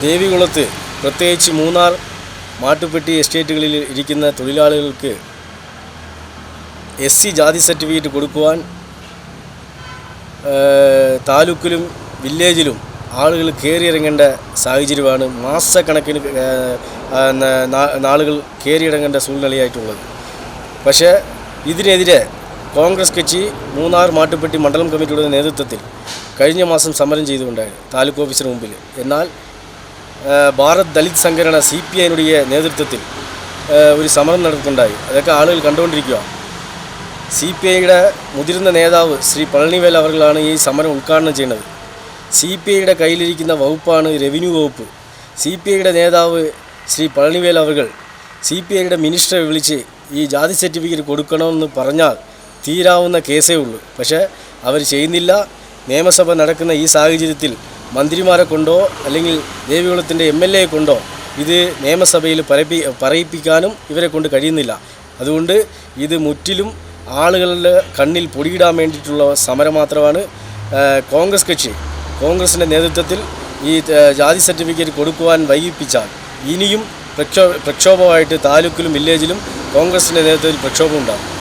ദേവികുളത്ത് പ്രത്യേകിച്ച് മൂന്നാർ മാട്ടുപെട്ടി എസ്റ്റേറ്റുകളിൽ ഇരിക്കുന്ന തൊഴിലാളികൾക്ക് എസ് സി ജാതി സർട്ടിഫിക്കറ്റ് കൊടുക്കുവാൻ താലൂക്കിലും വില്ലേജിലും ആളുകൾ കയറിയിറങ്ങേണ്ട സാഹചര്യമാണ് മാസക്കണക്കിന് നാളുകൾ കയറിയിറങ്ങേണ്ട സൂഴ്നിലയായിട്ടുള്ളത് പക്ഷേ ഇതിനെതിരെ കോൺഗ്രസ് കക്ഷി മൂന്നാർ മാട്ടുപെട്ടി മണ്ഡലം കമ്മിറ്റിയുടെ നേതൃത്വത്തിൽ കഴിഞ്ഞ മാസം സമരം ചെയ്തുകൊണ്ടായിരുന്നു താലൂക്ക് ഓഫീസിന് മുമ്പിൽ. എന്നാൽ ഭാരത് ദളിത് സംഘടന സി പി ഐനുடைய നേതൃത്വത്തിൽ ഒരു സമരം നടക്കുന്നുണ്ടായി അതൊക്കെ ആളുകൾ കണ്ടുകൊണ്ടിരിക്കുക സി പി ഐയുടെ മുതിർന്ന നേതാവ് ശ്രീ പളനിവേൽ അവർകളാണ് ഈ സമരം ഉദ്ഘാടനം ചെയ്യുന്നത്. സി പി ഐയുടെ കയ്യിലിരിക്കുന്ന വകുപ്പാണ് റവന്യൂ വകുപ്പ്. സി പി ഐയുടെ നേതാവ് ശ്രീ പളനിവേൽ അവർകൾ സി പി ഐയുടെ മിനിസ്റ്ററെ വിളിച്ച് ഈ ജാതി സർട്ടിഫിക്കറ്റ് കൊടുക്കണമെന്ന് പറഞ്ഞാൽ തീരാവുന്ന കേസേ ഉള്ളൂ. പക്ഷേ അവർ ചെയ്യുന്നില്ല. നിയമസഭ നടക്കുന്ന ഈ സാഹചര്യത്തിൽ മന്ത്രിമാരെ കൊണ്ടോ അല്ലെങ്കിൽ ദേവികുളത്തിന്റെ എം എൽ എയെ കൊണ്ടോ ഇത് നിയമസഭയിൽ പറയിപ്പി പറയിപ്പിക്കാനും ഇവരെ കൊണ്ട് കഴിയുന്നില്ല. അതുകൊണ്ട് ഇത് മുറ്റിലും ആളുകളുടെ കണ്ണിൽ പൊടിയിടാൻ വേണ്ടിയിട്ടുള്ള സമരം മാത്രമാണ് കോൺഗ്രസ് കക്ഷി. കോൺഗ്രസിന്റെ നേതൃത്വത്തിൽ ഈ ജാതി സർട്ടിഫിക്കറ്റ് കൊടുക്കുവാൻ വൈകിപ്പിച്ചാൽ ഇനിയും പ്രക്ഷോ പ്രക്ഷോഭമായിട്ട് താലൂക്കിലും വില്ലേജിലും കോൺഗ്രസിന്റെ നേതൃത്വത്തിൽ പ്രക്ഷോഭം ഉണ്ടാകും.